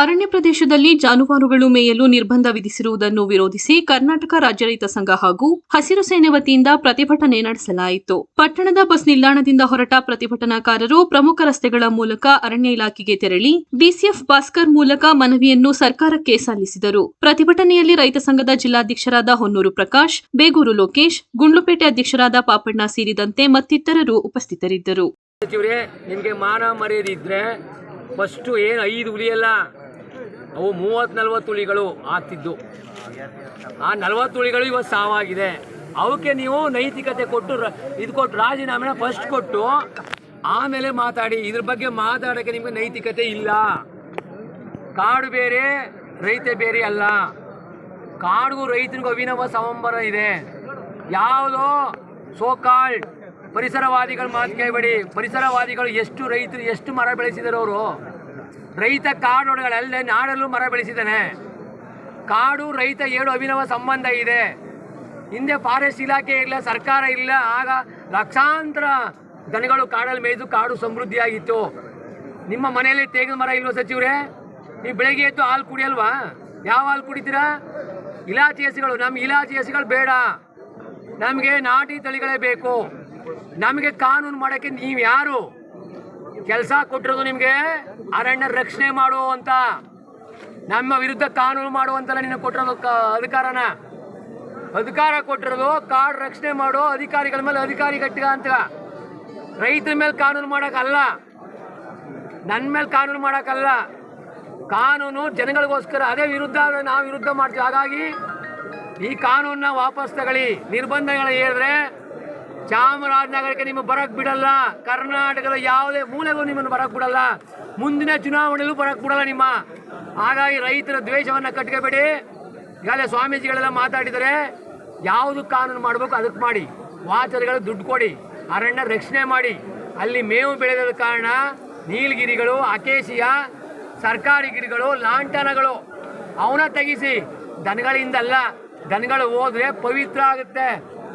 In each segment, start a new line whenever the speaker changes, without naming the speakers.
ಅರಣ್ಯ ಪ್ರದೇಶದಲ್ಲಿ ಜಾನುವಾರುಗಳು ಮೇಯಲು ನಿರ್ಬಂಧ ವಿಧಿಸಿರುವುದನ್ನು ವಿರೋಧಿಸಿ ಕರ್ನಾಟಕ ರಾಜ್ಯ ರೈತ ಸಂಘ ಹಾಗೂ ಹಸಿರು ಸೇನೆ ವತಿಯಿಂದ ಪ್ರತಿಭಟನೆ ನಡೆಸಲಾಯಿತು. ಪಟ್ಟಣದ ಬಸ್ ನಿಲ್ದಾಣದಿಂದ ಹೊರಟ ಪ್ರತಿಭಟನಾಕಾರರು ಪ್ರಮುಖ ರಸ್ತೆಗಳ ಮೂಲಕ ಅರಣ್ಯ ಇಲಾಖೆಗೆ ತೆರಳಿ ಡಿಸಿಎಫ್ ಭಾಸ್ಕರ್ ಮೂಲಕ ಮನವಿಯನ್ನು ಸರ್ಕಾರಕ್ಕೆ ಸಲ್ಲಿಸಿದರು. ಪ್ರತಿಭಟನೆಯಲ್ಲಿ ರೈತ ಸಂಘದ ಜಿಲ್ಲಾಧ್ಯಕ್ಷರಾದ ಹೊನ್ನೂರು ಪ್ರಕಾಶ್, ಬೇಗೂರು ಲೋಕೇಶ್, ಗುಂಡ್ಲುಪೇಟೆ ಅಧ್ಯಕ್ಷರಾದ ಪಾಪಣ್ಣ ಸೇರಿದಂತೆ ಮತ್ತಿತರರು ಉಪಸ್ಥಿತರಿದ್ದರು.
ನಿಮಗೆ ಮಾನ ಮರ್ಯಾದೆ ಇದ್ರೆ ಫಸ್ಟು ಏನು ಐದು ಹುಲಿಯಲ್ಲ? ಅವು ಮೂವತ್ತು ನಲ್ವತ್ತು ಹುಲಿಗಳು ಆಗ್ತಿದ್ದು. ಆ ನಲ್ವತ್ತು ಹುಲಿಗಳು ಇವತ್ತು ಸಾವಾಗಿದೆ. ಅವಕ್ಕೆ ನೀವು ನೈತಿಕತೆ ಕೊಟ್ಟು ಇದು ಕೊಟ್ಟು ರಾಜೀನಾಮೆನ ಫಸ್ಟ್ ಕೊಟ್ಟು ಆಮೇಲೆ ಮಾತಾಡಿ. ಇದ್ರ ಬಗ್ಗೆ ಮಾತಾಡೋಕ್ಕೆ ನಿಮಗೆ ನೈತಿಕತೆ ಇಲ್ಲ. ಕಾಡು ಬೇರೆ, ರೈತ ಬೇರೆ ಅಲ್ಲ. ಕಾಡಿಗೂ ರೈತನಿಗೂ ಅಭಿನವ ಸಂಬರ ಇದೆ. ಯಾವುದೋ ಸೋಕಾಲ್ಡ್ ಪರಿಸರವಾದಿಗಳು ಮಾತು ಕೇಳಬೇಡಿ. ಪರಿಸರವಾದಿಗಳು ಎಷ್ಟು ರೈತರು ಎಷ್ಟು ಮರ ಬೆಳೆಸಿದಾರೆ ಅವರು ರೈತ ಕಾಡೊಳಗಳಲ್ಲೇ ನಾಡಲ್ಲೂ ಮರ ಬೆಳೆಸಿದ್ದಾನೆ. ಕಾಡು, ರೈತ ಏಳು ಅಭಿನವ ಸಂಬಂಧ ಇದೆ. ಹಿಂದೆ ಫಾರೆಸ್ಟ್ ಇಲಾಖೆ ಇಲ್ಲ, ಸರ್ಕಾರ ಇಲ್ಲ, ಆಗ ಲಕ್ಷಾಂತರ ದನಗಳು ಕಾಡಲ್ಲಿ ಮೇಯ್ದು ಕಾಡು ಸಮೃದ್ಧಿಯಾಗಿತ್ತು. ನಿಮ್ಮ ಮನೆಯಲ್ಲಿ ತೇಗಿನ ಮರ ಇಲ್ವ ಸಚಿವರೇ? ನೀವು ಬೆಳಗ್ಗೆ ಎದ್ದು ಹಾಲು ಕುಡಿಯಲ್ವಾ? ಯಾವ ಹಾಲು ಕುಡಿತೀರಾ? ಇಲಾಚಿ ಹಸಿಗಳು, ನಮ್ಮ ಇಲಾಚಿ ಹಸಿಗಳು ಬೇಡ. ನಮಗೆ ನಾಟಿ ತಳಿಗಳೇ ಬೇಕು. ನಮಗೆ ಕಾನೂನು ಮಾಡೋಕ್ಕೆ ನೀವು ಯಾರು? ಕೆಲಸ ಕೊಟ್ಟಿರೋದು ನಿಮಗೆ? ಅರಣ್ಯ ರಕ್ಷಣೆ ಮಾಡುವಂತ ನಮ್ಮ ವಿರುದ್ಧ ಕಾನೂನು ಮಾಡುವಂತಲ್ಲ ನಿನ್ನ ಕೊಟ್ಟಿರೋದು ಅಧಿಕಾರನ? ಅಧಿಕಾರ ಕೊಟ್ಟಿರೋದು, ಕಾಡು ರಕ್ಷಣೆ ಮಾಡೋ ಅಧಿಕಾರಿಗಳ ಮೇಲೆ ಅಧಿಕಾರಿ ಗಟ್ಟಿಗ ಅಂತ. ರೈತರ ಮೇಲೆ ಕಾನೂನು ಮಾಡೋಕ್ಕಲ್ಲ ನನ್ನ ಮೇಲೆ ಕಾನೂನು ಮಾಡೋಕ್ಕಲ್ಲ ಕಾನೂನು ಜನಗಳಿಗೋಸ್ಕರ, ಅದೇ ವಿರುದ್ಧ ನಾವು ವಿರುದ್ಧ ಮಾಡ್ತೀವಿ. ಹಾಗಾಗಿ ಈ ಕಾನೂನನ್ನ ವಾಪಸ್ ತಗೊಳ್ಳಿ. ನಿರ್ಬಂಧಗಳು ಹೇಳಿದ್ರೆ ಚಾಮರಾಜನಗರಕ್ಕೆ ನಿಮ್ಮ ಬರಕ್ ಬಿಡಲ್ಲ. ಕರ್ನಾಟಕದ ಯಾವುದೇ ಮೂಲೆಗೂ ನಿಮ್ಮನ್ನು ಬರಕ್ ಬಿಡಲ್ಲ. ಮುಂದಿನ ಚುನಾವಣೆಯಲ್ಲೂ ಬರಕ್ ಬಿಡಲ್ಲ ನಿಮ್ಮ. ಹಾಗಾಗಿ ರೈತರ ದ್ವೇಷವನ್ನು ಕಟ್ಕೋಬೇಡಿ. ಈಗಾಗಲೇ ಸ್ವಾಮೀಜಿಗಳೆಲ್ಲ ಮಾತಾಡಿದರೆ ಯಾವುದು ಕಾನೂನು ಮಾಡಬೇಕು ಅದಕ್ಕೆ ಮಾಡಿ. ವಾಚರ್ಗಳು ದುಡ್ಡು ಕೊಡಿ. ಅರಣ್ಯ ರಕ್ಷಣೆ ಮಾಡಿ. ಅಲ್ಲಿ ಮೇವು ಬೆಳೆದ ಕಾರಣ ನೀಲಗಿರಿಗಳು ಅಕೇಶಿಯ ಸರ್ಕಾರಿ ಗಿಡಗಳು, ಲಾಂಟನಗಳು ಅವನ ತೆಗಿಸಿ. ದನಗಳಿಂದಲ್ಲ, ದನಗಳು ಹೋದ್ರೆ ಪವಿತ್ರ ಆಗುತ್ತೆ.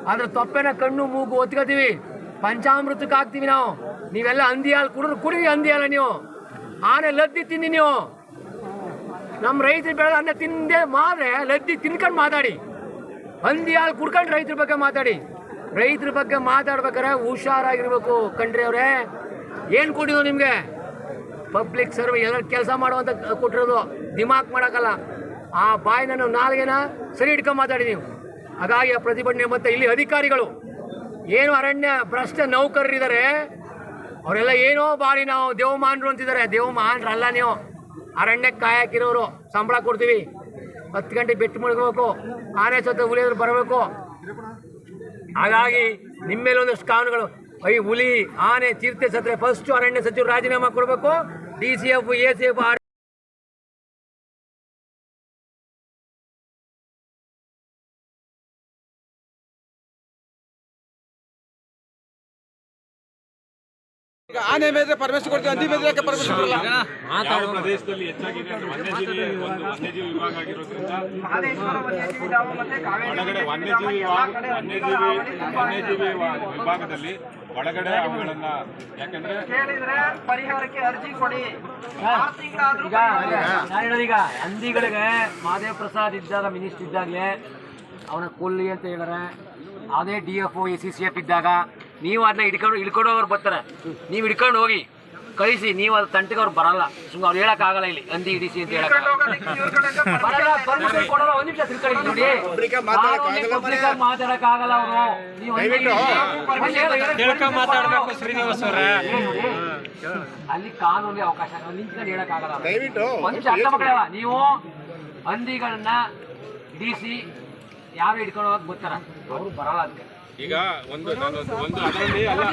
ಅದ್ರ ತೊಪ್ಪೆನ ಕಣ್ಣು ಮೂಗು ಒತ್ಕೋತೀವಿ. ಪಂಚಾಮೃತಕ್ಕೆ ಹಾಕ್ತೀವಿ ನಾವು. ನೀವೆಲ್ಲ ಹಂದಿ ಹಾಲು ಕುಡಿದ್ರು ಕುಡಿ ಅಂದಿ ಹಾಲ ನೀವು. ಆನೆ ಲದ್ದಿ ತಿನ್ನಿ ನೀವು. ನಮ್ಮ ರೈತರು ಬೆಳೆದ ಅನ್ನ ತಿಂದೆ ಮಾದ್ರೆ ಲದ್ದಿ ತಿನ್ಕೊಂಡು ಮಾತಾಡಿ. ಹಂದಿ ಹಾಲು ಕುಡ್ಕೊಂಡು ರೈತರ ಬಗ್ಗೆ ಮಾತಾಡಿ. ರೈತರ ಬಗ್ಗೆ ಮಾತಾಡ್ಬೇಕಾರೆ ಹುಷಾರಾಗಿರ್ಬೇಕು ಕಂಡ್ರಿ ಅವರೇ. ಏನು ಕೊಟ್ಟಿದ್ದು ನಿಮಗೆ? ಪಬ್ಲಿಕ್ ಸರ್ವ್ ಎಲ್ಲ ಕೆಲಸ ಮಾಡುವಂಥ ಕೊಟ್ಟಿರೋದು. ದಿಮಾಕ್ ಮಾಡೋಕ್ಕಲ್ಲ. ಆ ಬಾಯಿನ ನಾಲ್ಗೆನ ಸರಿ ಇಟ್ಕೊಂಡು ಮಾತಾಡಿ ನೀವು. ಹಾಗಾಗಿ ಆ ಪ್ರತಿಭಟನೆ ಮತ್ತೆ ಇಲ್ಲಿ ಅಧಿಕಾರಿಗಳು. ಏನು ಅರಣ್ಯ ಭ್ರಷ್ಟ ನೌಕರರಿದ್ದಾರೆ, ಅವರೆಲ್ಲ ಏನೋ ಬಾರಿ ನಾವು ದೇವಮಾನರು ಅಂತಿದ್ದಾರೆ. ದೇವಮಾನರಲ್ಲ ನೀವು. ಅರಣ್ಯಕ್ಕೆ ಕಾಯಕಿರೋರು, ಸಂಬಳ ಕೊಡ್ತೀವಿ. ಹತ್ತು ಗಂಟೆ ಬೆಟ್ಟು ಮುಳುಗಬೇಕು, ಆನೆ ಸತ್ತ ಹುಲಿಯದ್ರು ಬರಬೇಕು. ಹಾಗಾಗಿ ನಿಮ್ಮ ಮೇಲೆ ಒಂದಷ್ಟು ಕಾನೂನುಗಳು. ಐ ಹುಲಿ, ಆನೆ ಚಿರತೆ ಸತ್ರೆ ಫಸ್ಟ್ ಅರಣ್ಯ ಸಚಿವರು ರಾಜೀನಾಮೆ ಕೊಡಬೇಕು. D C F A C F
ಈಗ ಆನೆ ಮೇಲೆ ಪರ್ಮಿಷನ್ ಕೊಡ್ತೀವಿ ಹಂದಿ ಮೇಲೆ ಯಾಕೆ ಪರ್ಮಿಷನ್ ಕೊಡಲ್ಲ?
ಯಾವ ಪ್ರದೇಶದಲ್ಲಿ ಹೆಚ್ಚಾಗಿದೆ ಅಂದ್ರೆ ವನ್ಯಜೀವಿ ಒಂದು ವನ್ಯಜೀವಿ ವಿಭಾಗ ಆಗಿರೋದ್ರಿಂದ ಒಳಗಡೆ ವನ್ಯಜೀವಿ ವಿಭಾಗ ವನ್ಯಜೀವಿ ವನ್ಯಜೀವಿ ವಿಭಾಗದಲ್ಲಿ ಒಳಗಡೆ ಅವುಗಳನ್ನ ಯಾಕಂದ್ರೆ
ಕೇಳಿದ್ರೆ ಪರಿಹಾರಕ್ಕೆ ಅರ್ಜಿ ಕೊಡಿ.
ಈಗ ನಾನು ಹೇಳೋದೀಗ ಹಂದಿಗಳಿಗೆ ಮಾದೇವ್ ಪ್ರಸಾದ್ ಇದ್ದಾಗ ಮಿನಿಸ್ಟರ್ ಇದ್ದಾಗಲೇ ಅವನ ಕೊಲ್ಲಿ ಅಂತ ಹೇಳಿದ್ರೆ ಅದೇ D F O A C C F ಇದ್ದಾಗ ನೀವು ಅದನ್ನ ಹಿಡ್ಕೊಂಡು ಹಿಡ್ಕೊಂಡು ಹೋಗೋರು ಬರ್ತಾರೆ. ನೀವು ಹಿಡ್ಕೊಂಡು ಹೋಗಿ ಕಳಿಸಿ ನೀವು ಅದು ತಂಟಿಗೆ ಅವ್ರು ಬರಲ್ಲ. ಸುಮ್ಮನೆ ಅವ್ರು ಹೇಳಕ್ಕಾಗಲ್ಲ ಇಲ್ಲಿ ಹಂದಿ ಹಿಡಿಸಿ ಅಂತ ಹೇಳಕ್ ಬರಲ್ಲ ಕೊಡಲ್ಲ ಒಂದು ನಿಮಿಷ ತಿಳ್ಕೊಳ್ಳಿ ನೋಡಿ. ಪಬ್ಲಿಕ್ ಮಾತಾಡಕ್ಕಾಗಲ್ಲ ಅವರು? ನೀವು ಮಾತಾಡಬೇಕು ಶ್ರೀನಿವಾಸ್ ಅಲ್ಲಿ ಕಾನೂನಿಗೆ ಅವಕಾಶ ನಿಂತ್ಕೊಂಡು ಹೇಳಕ್ಕಾಗಲ್ಲ ಒಂದ್ ನಿಮಿಷ ಅರ್ಥ ನೀವು ಹಂದಿಗಳನ್ನ ಡಿ ಸಿ ಯಾರು ಹಿಡ್ಕೊಂಡು ಹೋಗಕ್ ಬರ್ತಾರ? ಅವ್ರು ಬರಲ್ಲ ಅದಕ್ಕೆ.
ಈಗ ಒಂದು ಒಂದು ಅದರಲ್ಲಿ ಅಲ್ಲ.